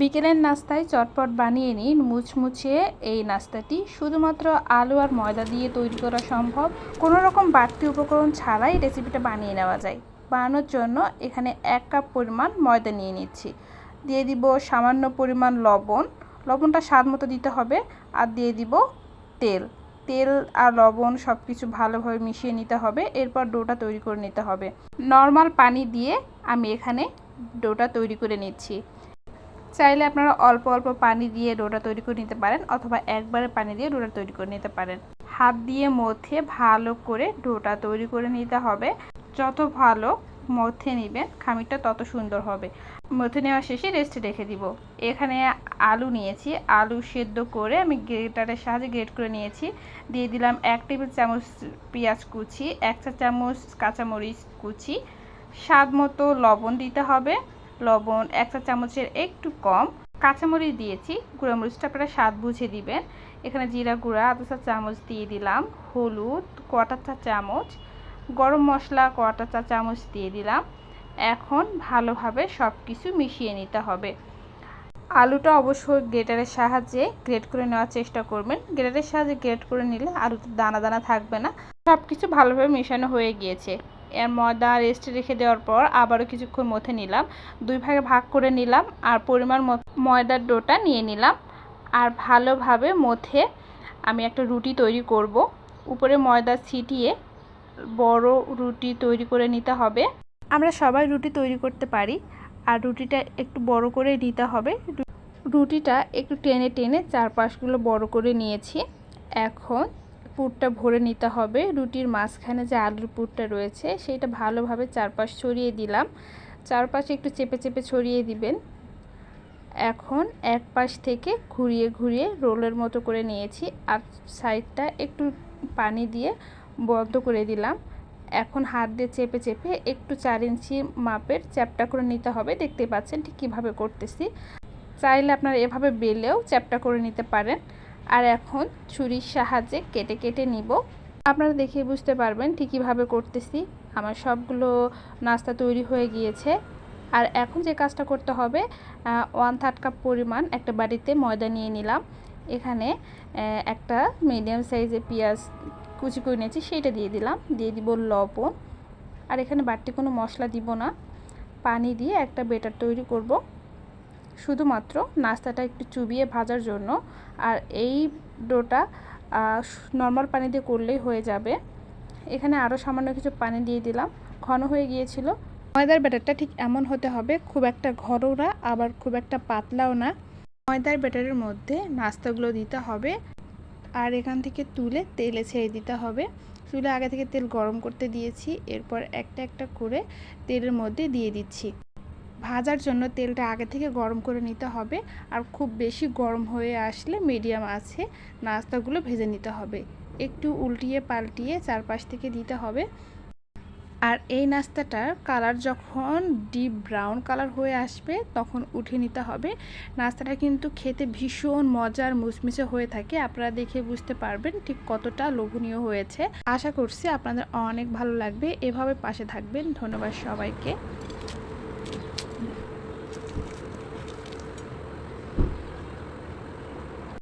বিকেলের নাস্তায় চটপট বানিয়ে নিন মুচমুচে এই নাস্তাটি। শুধুমাত্র আলু আর ময়দা দিয়ে তৈরি করা সম্ভব। কোনো রকম বাড়তি উপকরণ ছাড়াই রেসিপিটা বানিয়ে নেওয়া যায়। বানানোর জন্য এখানে এক কাপ পরিমাণ ময়দা নিয়ে নিচ্ছি। দিয়ে দিব সামান্য পরিমাণ লবণ। লবণটা স্বাদ মতো দিতে হবে। আর দিয়ে দিব তেল। তেল আর লবণ সব কিছু ভালোভাবে মিশিয়ে নিতে হবে। এরপর ডোটা তৈরি করে নিতে হবে। নর্মাল পানি দিয়ে আমি এখানে ডোটা তৈরি করে নিচ্ছি। চাইলে আপনারা অল্প অল্প পানি দিয়ে ডোটা তৈরি করে নিতে পারেন অথবা একবারে পানি দিয়ে ডোটা তৈরি করে নিতে পারেন। হাত দিয়ে মধ্যে ভালো করে ডোটা তৈরি করে নিতে হবে। যত ভালো মধ্যে নেবেন, খামিরটা তত সুন্দর হবে। মধ্যে নেওয়া শেষে রেস্টে রেখে দিব। এখানে আলু নিয়েছি। আলু সেদ্ধ করে আমি গ্রেটারের সাহায্যে গ্রেট করে নিয়েছি। দিয়ে দিলাম এক টেবিল চামচ পেঁয়াজ কুচি, এক চা চামচ কাঁচামরিচ কুচি। স্বাদ মতো লবণ দিতে হবে। লবণ, এক চা চামচের একটু কম। কাঁচামরিচ দিয়েছি, গুঁড়ামরিচটা আপনারা স্বাদ বুঝে দিবেন। এখানে জিরা গুঁড়া, আধা চা চামচ দিয়ে দিলাম, হলুদ কটা চা চামচ, গরম মশলা কটা চা চামচ দিয়ে দিলাম। এখন ভালোভাবে সব কিছু মিশিয়ে নিতে হবে। আলুটা অবশ্যই গ্রেটারের সাহায্যে গ্রেট করে নেওয়ার চেষ্টা করবেন। গ্রেটারের সাহায্যে গ্রেট করে নিলে আলুতে দানা দানা থাকবে না। সব কিছু ভালোভাবে মেশানো হয়ে গিয়েছে। এর ময়দা রেস্টে রেখে দেওয়ার পর আবারও কিছুক্ষণ মধ্যে নিলাম। দুই ভাগে ভাগ করে নিলাম আর পরিমাণ ময়দার ডোটা নিয়ে নিলাম। আর ভালোভাবে মধ্যে আমি একটা রুটি তৈরি করব। উপরে ময়দা ছিটিয়ে বড় রুটি তৈরি করে নিতে হবে। আমরা সবাই রুটি তৈরি করতে পারি আর রুটিটা একটু বড় করে নিতে হবে। রুটিটা একটু টেনে টেনে চারপাশগুলো বড় করে নিয়েছি। এখন পুরটা ভরে নিতে হবে। রুটির মাঝখানে যে আলুর পুরটা রয়েছে সেটা ভালোভাবে চারপাশ ছড়িয়ে দিলাম। চারপাশে একটু চেপে চেপে ছড়িয়ে দিবেন। এখন এক পাশ থেকে ঘুরিয়ে ঘুরিয়ে রোলের মতো করে নিয়েছি আর সাইডটা একটু পানি দিয়ে বন্ধ করে দিলাম। এখন হাত দিয়ে চেপে চেপে একটু চার ইঞ্চি মাপের চ্যাপটা করে নিতে হবে। দেখতে পাচ্ছেন ঠিক কীভাবে করতেছি। চাইলে আপনারা এভাবে বেলেও চ্যাপটা করে নিতে পারেন। আর এখন ছুরির সাহায্যে কেটে কেটে নিব। আপনারা দেখে বুঝতে পারবেন ঠিক কীভাবে করতেছি। আমার সবগুলো নাস্তা তৈরি হয়ে গিয়েছে। আর এখন যে কাজটা করতে হবে ওয়ান থার্ড কাপ পরিমাণ একটা বাড়িতে ময়দা নিয়ে নিলাম। এখানে একটা মিডিয়াম সাইজে পেঁয়াজ কুচি করে নিয়েছি, সেইটা দিয়ে দিলাম। দিয়ে দিব লবণ। আর এখানে বাড়তি কোনো মশলা দিব না। পানি দিয়ে একটা বেটার তৈরি করব। শুধুমাত্র নাস্তাটা একটু চুবিয়ে ভাজার জন্য। আর এই ডোটা নর্মাল পানি দিয়ে করলেই হয়ে যাবে। এখানে আরও সামান্য কিছু পানি দিয়ে দিলাম। ঘন হয়ে গিয়েছিল। ময়দার ব্যাটারটা ঠিক এমন হতে হবে, খুব একটা ঘরও না, আবার খুব একটা পাতলাও না। ময়দার ব্যাটারের মধ্যে নাস্তাগুলো দিতে হবে। আর এখান থেকে তুলে তেলে ছেড়ে দিতে হবে। চুলে আগে থেকে তেল গরম করতে দিয়েছি, এরপর একটা একটা করে তেলের মধ্যে দিয়ে দিচ্ছি। ভাজার জন্য তেলটা আগে থেকে গরম করে নিতে হবে আর খুব বেশি গরম হয়ে আসলে মিডিয়াম আছে নাস্তাগুলো ভেজে নিতে হবে। একটু উল্টিয়ে পাল্টিয়ে চারপাশ থেকে দিতে হবে। আর এই নাস্তাটার কালার যখন ডিপ ব্রাউন কালার হয়ে আসবে তখন উঠে নিতে হবে। নাস্তাটা কিন্তু খেতে ভীষণ মজার মুচমিচে হয়ে থাকে, আপনারা দেখে বুঝতে পারবেন ঠিক কতটা লোভনীয় হয়েছে। আশা করছি আপনাদের অনেক ভালো লাগবে, এভাবে পাশে থাকবেন, ধন্যবাদ সবাইকে।